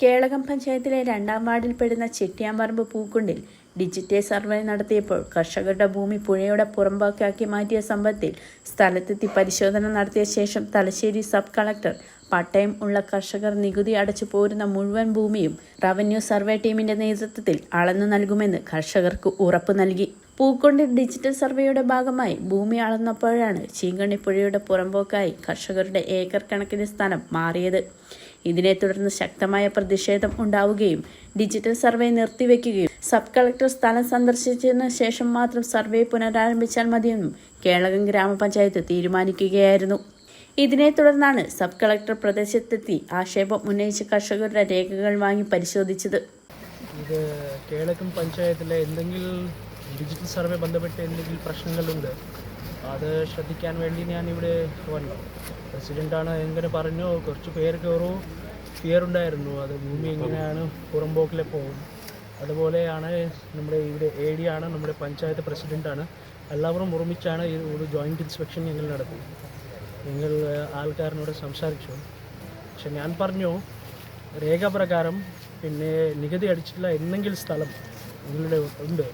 കേളകം പഞ്ചായത്തിലെ രണ്ടാം വാർഡിൽപ്പെടുന്ന Chettiyamparamba പൂക്കുണ്ടിൽ digital survey നടത്തിയപ്പോൾ കർഷകരുടെ ഭൂമി പുഴയുടെ പുറമ്പാക്കാക്കി മാറ്റിയ സംഭവത്തിൽ സ്ഥലത്തെത്തി പരിശോധന നടത്തിയ ശേഷം തലശ്ശേരി സബ് കളക്ടർ പട്ടയം ഉള്ള കർഷകർ നികുതി അടച്ചു പോരുന്ന മുഴുവൻ ഭൂമിയും റവന്യൂ സർവേ ടീമിന്റെ നേതൃത്വത്തിൽ അളന്നു നൽകുമെന്ന് കർഷകർക്ക് ഉറപ്പ് നൽകി. പൂക്കൊണ്ടിൽ ഡിജിറ്റൽ സർവേയുടെ ഭാഗമായി ഭൂമി അളന്നപ്പോഴാണ് ചീങ്കണ്ണിപ്പുഴയുടെ പുറമ്പോക്കായി കർഷകരുടെ ഏക്കർ കണക്കിന് സ്ഥലം മാറിയത്. ഇതിനെ തുടർന്ന് ശക്തമായ പ്രതിഷേധം ഉണ്ടാവുകയും ഡിജിറ്റൽ സർവേ നിർത്തിവെക്കുകയും സബ് കളക്ടർ സ്ഥലം സന്ദർശിച്ചതിന് ശേഷം മാത്രം സർവേ പുനരാരംഭിച്ചാൽ മതിയെന്നും കേളകം ഗ്രാമപഞ്ചായത്ത് തീരുമാനിക്കുകയായിരുന്നു. ഇതിനെ തുടർന്നാണ് സബ് കളക്ടർ പ്രദേശത്തെത്തി ആക്ഷേപം ഉന്നയിച്ച് കർഷകരുടെ രേഖകൾ വാങ്ങി പരിശോധിച്ചത്. ഇത് കേളകം പഞ്ചായത്തിലെ എന്തെങ്കിലും ഡിജിറ്റൽ സർവേ ബന്ധപ്പെട്ട് എന്തെങ്കിലും പ്രശ്നങ്ങളുണ്ട്? അത് ശ്രദ്ധിക്കാൻ വേണ്ടി ഞാൻ ഇവിടെ വന്നു. പ്രസിഡന്റാണ് എങ്ങനെ പറഞ്ഞു കുറച്ച് പേര് കയറും ഫിയർ ഉണ്ടായിരുന്നു അത് ഭൂമി എങ്ങനെയാണ് പുറമ്പോക്കിലെ പോകും അതുപോലെയാണ് നമ്മുടെ ഇവിടെ എ ഡി ആണ് നമ്മുടെ പഞ്ചായത്ത് പ്രസിഡന്റാണ് എല്ലാവരും ഒരുമിച്ചാണ് ഈ ഒരു ജോയിന്റ് ഇൻസ്പെക്ഷൻ ഞങ്ങൾ നടത്തി ഞങ്ങൾ ആൾക്കാരനോട് സംസാരിച്ചു. പക്ഷെ ഞാൻ പറഞ്ഞു രേഖാപ്രകാരം പിന്നെ നികുതി അടിച്ചിട്ടുള്ള എന്തെങ്കിലും സ്ഥലം നിങ്ങളുടെ ഉണ്ട്.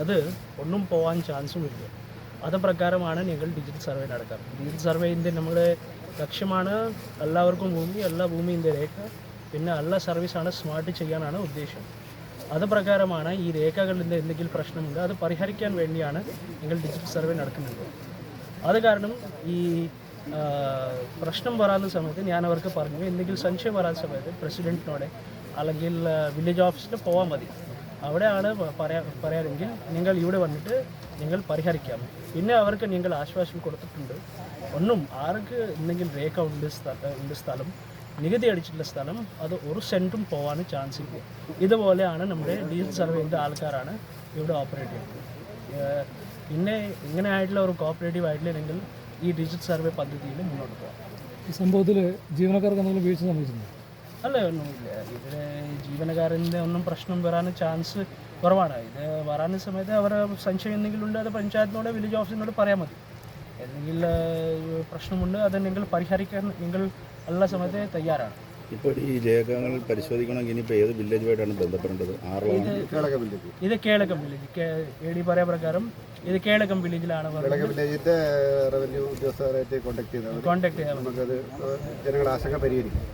അത് ഒന്നും പോകാൻ ചാൻസും ഇല്ല. അത് പ്രകാരമാണ് ഞങ്ങൾ ഡിജിറ്റൽ സർവേ നടക്കാറ്. ഡിജിറ്റൽ സർവേന്റെ നമ്മുടെ ലക്ഷ്യമാണ് എല്ലാവർക്കും ഭൂമി എല്ലാ ഭൂമിന്റെ രേഖ പിന്നെ എല്ലാ സർവീസാണ് സ്മാർട്ട് ചെയ്യാനാണ് ഉദ്ദേശം. അത് പ്രകാരമാണ് ഈ രേഖകളിന്റെ എന്തെങ്കിലും പ്രശ്നമുണ്ട് അത് പരിഹരിക്കാൻ വേണ്ടിയാണ് നിങ്ങൾ ഡിജിറ്റൽ സർവേ നടക്കുന്നത്. അത് കാരണം ഈ പ്രശ്നം വരാത്ത സമയത്ത് ഞാൻ അവർക്ക് പറഞ്ഞു എന്തെങ്കിലും സംശയം വരാത്ത സമയത്ത് പ്രസിഡന്റിനോടെ അല്ലെങ്കിൽ വില്ലേജ് ഓഫീസിൽ പോകാൻ മതി. അവിടെയാണ് പറയാ പറയാറെങ്കിൽ നിങ്ങൾ ഇവിടെ വന്നിട്ട് നിങ്ങൾ പരിഹരിക്കാം. പിന്നെ അവർക്ക് നിങ്ങൾ ആശ്വാസം കൊടുത്തിട്ടുണ്ട്. ഒന്നും ആർക്ക് എന്തെങ്കിലും രേഖ ഉണ്ട് ഉണ്ട് സ്ഥലം. നികുതി അടിച്ചിട്ടുള്ള സ്ഥലം അത് ഒരു സെന്റും പോകാൻ ചാൻസ് ഇല്ല. ഇതുപോലെയാണ് നമ്മുടെ ഡിജിറ്റൽ സർവേന്റെ ആൾക്കാരാണ് ഇവിടെ ഓപ്പറേറ്റ് ചെയ്യുന്നത്. പിന്നെ ഇങ്ങനെ ആയിട്ടുള്ള ഒരു കോപ്പറേറ്റീവ് ആയിട്ടില്ലെങ്കിൽ ഈ ഡിജിറ്റൽ സർവേ പദ്ധതിയിൽ മുന്നോട്ട് പോകാം ഈ സംഭവത്തിൽ ജീവനക്കാർക്ക് എന്തെങ്കിലും വീഴ്ച സംഭവിച്ചിട്ടുണ്ട്? അല്ല ഒന്നുമില്ല. ഇതിൽ ജീവനക്കാരന്റെ ഒന്നും പ്രശ്നം വരാൻ ചാൻസ് കുറവാണ്. ഇത് വരാൻ സമയത്ത് അവർ സംശയം എന്തെങ്കിലും ഉണ്ട് അത് പഞ്ചായത്തിനോട് വില്ലേജ് ഓഫീസിനോട് പറയാൻ മതി. എന്തെങ്കിലും പ്രശ്നമുണ്ട് അത് നിങ്ങൾ പരിഹരിക്കാൻ നിങ്ങൾ എല്ലാ സമയത്ത് തയ്യാറാണ്. ഇപ്പോൾ ഈ രേഖകൾ പരിശോധിക്കണമെങ്കിൽ ഇനിയിപ്പോൾ ഏത് വില്ലേജുമായിട്ടാണ് ബന്ധപ്പെടേണ്ടത്? ആറളം ഇത് കേളകം വില്ലേജ് എ ഡി പറയാ പ്രകാരം ഇത് കേളകം വില്ലേജിലാണ് വില്ലേജിന്റെ റവന്യൂ ഉദ്യോഗസ്ഥരായിട്ട് കോൺടാക്ട് ചെയ്താൽ കോൺടാക്ട് ചെയ്താൽ നമുക്കത് ജനങ്ങളുടെ ആശങ്ക പരിഹരിക്കും.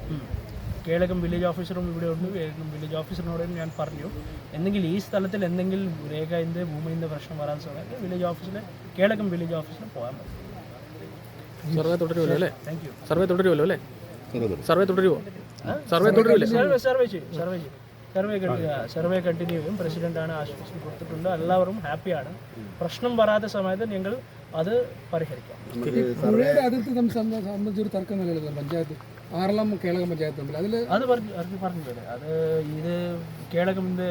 കേളകം വില്ലേജ് ഓഫീസറും ഇവിടെ ഉണ്ട്. വില്ലേജ് ഓഫീസറിനോട് ഞാൻ പറഞ്ഞു. എന്തെങ്കിലും ഈ സ്ഥലത്തിൽ എന്തെങ്കിലും രേഖന്റെ ഭൂമിന്റെ പ്രശ്നം വരാൻ സമയത്ത് വില്ലേജ് ഓഫീസിൽ കേളകം വില്ലേജ് ഓഫീസിൽ പോകാൻ പറ്റും സർവേ തുടരുമല്ലോ അല്ലേ? സർവേ തുടരുമല്ലോ അല്ലേ? ചെറുത് സർവേ തുടരുമോ സർവേ തുടരുമല്ലേ? സർവേ സർവേ ചെയ്യും സർവേ ചെയ്യും. സർവേ സർവേ കണ്ടിന്യൂ ചെയ്യും. പ്രസിഡന്റാണ് ആശ്വാസം കൊടുത്തിട്ടുണ്ട്. എല്ലാവരും ഹാപ്പിയാണ് പ്രശ്നം വരാത്ത സമയത്ത് ഞങ്ങൾ അത് പരിഹരിക്കാം. അതിർത്തി സംബന്ധിച്ചൊരു തർക്കം നിലനിൽക്കുന്നു പഞ്ചായത്ത്. ആറളം കേളകം പഞ്ചായത്ത് തമ്മിൽ. അതിൽ അത് പറഞ്ഞു അത് പറഞ്ഞില്ലേ അത് ഇത് കേളകമിന്റെ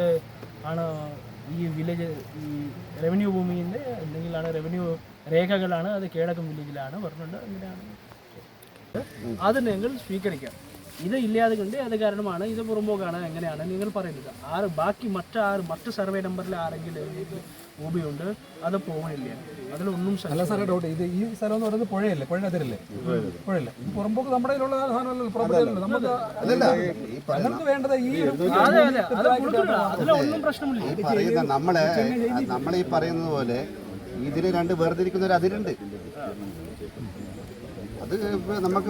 ആണ് ഈ വില്ലേജ് ഈ റവന്യൂ ഭൂമിന്റെ എന്തെങ്കിലാണ് റവന്യൂ രേഖകളാണ് അത് കേളകം വില്ലേജിലാണ് പറഞ്ഞിട്ടുണ്ട് അങ്ങനെയാണ് അത് നിങ്ങൾ സ്വീകരിക്കാം. ഇത് ഇല്ലാതെ കൊണ്ട് അത് കാരണമാണ്. ഇത് പുറമ്പോക്കാണ് എങ്ങനെയാണ്? നിങ്ങൾ പറയുന്നത്. ആറ് ബാക്കി മറ്റാറ് ആറ് മറ്റ് സർവേ നമ്പറിൽ ആരെങ്കിലും ഭൂമിയുണ്ട് അത് പോകണില്ല അതിലൊന്നും അല്ല സാറേ ഡൗട്ട് ഇത് ഈ സ്ഥലം എന്ന് പറയുന്നത് പുഴയല്ലേ? പുഴ അതിരല്ലേ? പുഴയല്ലേ? പുറമ്പോക്ക് നമ്മുടെ കയ്യിലുള്ള സാധനമല്ലല്ലോ നമുക്ക് വേണ്ടത് ഈ അതിലൊന്നും പ്രശ്നമില്ല. നമ്മളെ നമ്മളീ പറയുന്നത് പോലെ ഇതിന് രണ്ട് വേർതിരിക്കുന്ന ഒരു അതിരുണ്ട്. അത് നമുക്ക്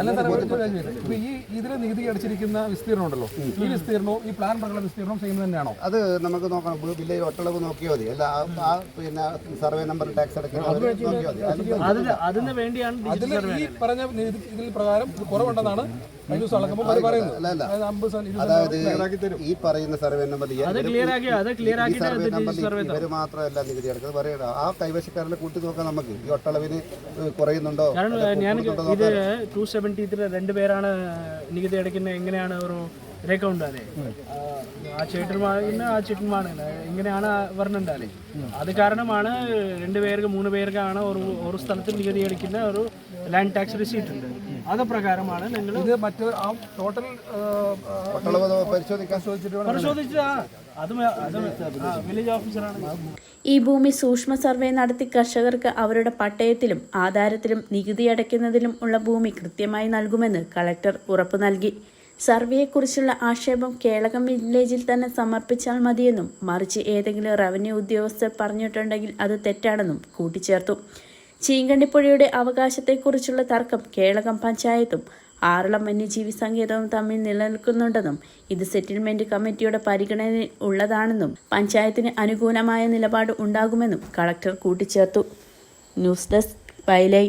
അല്ല ഈ ഇതിൽ നികുതി അടിച്ചിരിക്കുന്ന വിസ്തീർണം ഉണ്ടല്ലോ ഈ വിസ്തീർണവും ഈ പ്ലാൻ പ്രകാരം വിസ്തീർണം സെയിം തന്നെയാണോ? അത് നമുക്ക് നോക്കണം. വില്ലേജ് ഒട്ടളവ് നോക്കിയാൽ മതി. അല്ല ആ- പിന്നെ സർവേ നമ്പർ ടാക്സ് അടയ്ക്കണം അതിന് വേണ്ടിയാണ് അതിൽ ഈ പറഞ്ഞ ഇതിൽ പ്രകാരം കുറവുണ്ടെന്നാണ് അതായത് ഈ പറയുന്ന സർവേ നമ്പർ അത് അത് സർവേ നമ്പർ ഇവർ മാത്രമല്ല നികുതി അടക്കുന്നത് പറയണം ആ കൈവശക്കാരനെ കൂട്ടി നോക്കാം നമുക്ക്. ഈ ഒട്ടളവിന് കുറയുന്നുണ്ടോ? ഞാൻ ഇത്. ടു സെവന്റി ത്രീ രണ്ടുപേരാണ് നികുതി അടയ്ക്കുന്നത് എങ്ങനെയാണ് ഒരു രേഖ ഉണ്ടാലേ ആ ചേട്ടന്മാരിന് ആ ചേട്ടന്മാണ് ഇങ്ങനെയാണ് പറഞ്ഞിട്ടുണ്ടാലേ അത് കാരണമാണ് രണ്ട് പേർക്ക് മൂന്ന് പേർക്കാണ് ഒരു ഒരു സ്ഥലത്ത് നികുതി അടിക്കുന്ന ഒരു ലാൻഡ് ടാക്സ് റിസീറ്റ് ഉണ്ട്. അത് പ്രകാരമാണ് നിങ്ങൾ ഇത് മറ്റു ആ ടോട്ടൽ ഒട്ടളവ് പരിശോധിക്കാൻ പരിശോധിച്ച അത് മ- അത് വില്ലേജ് ഓഫീസറാണ് ഈ ഭൂമി സൂക്ഷ്മ സർവേ നടത്തി കർഷകർക്ക് അവരുടെ പട്ടയത്തിലും ആധാരത്തിലും നികുതി അടയ്ക്കുന്നതിലും ഉള്ള ഭൂമി കൃത്യമായി നൽകുമെന്ന് കളക്ടർ ഉറപ്പു നൽകി. സർവേയെക്കുറിച്ചുള്ള ആക്ഷേപം കേളകം വില്ലേജിൽ തന്നെ സമർപ്പിച്ചാൽ മതിയെന്നും മറിച്ച് ഏതെങ്കിലും റവന്യൂ ഉദ്യോഗസ്ഥർ പറഞ്ഞിട്ടുണ്ടെങ്കിൽ അത് തെറ്റാണെന്നും കൂട്ടിച്ചേർത്തു. ചീങ്കണ്ടിപ്പുഴയുടെ അവകാശത്തെക്കുറിച്ചുള്ള തർക്കം കേളകം പഞ്ചായത്തും ആറളം വന്യജീവി സങ്കേതവും തമ്മിൽ നിലനിൽക്കുന്നുണ്ടെന്നും ഇത് സെറ്റിൽമെന്റ് കമ്മിറ്റിയുടെ പരിഗണന ഉള്ളതാണെന്നും പഞ്ചായത്തിന് അനുകൂലമായ നിലപാട് ഉണ്ടാകുമെന്നും കളക്ടർ കൂട്ടിച്ചേർത്തു. News desk വയലൈ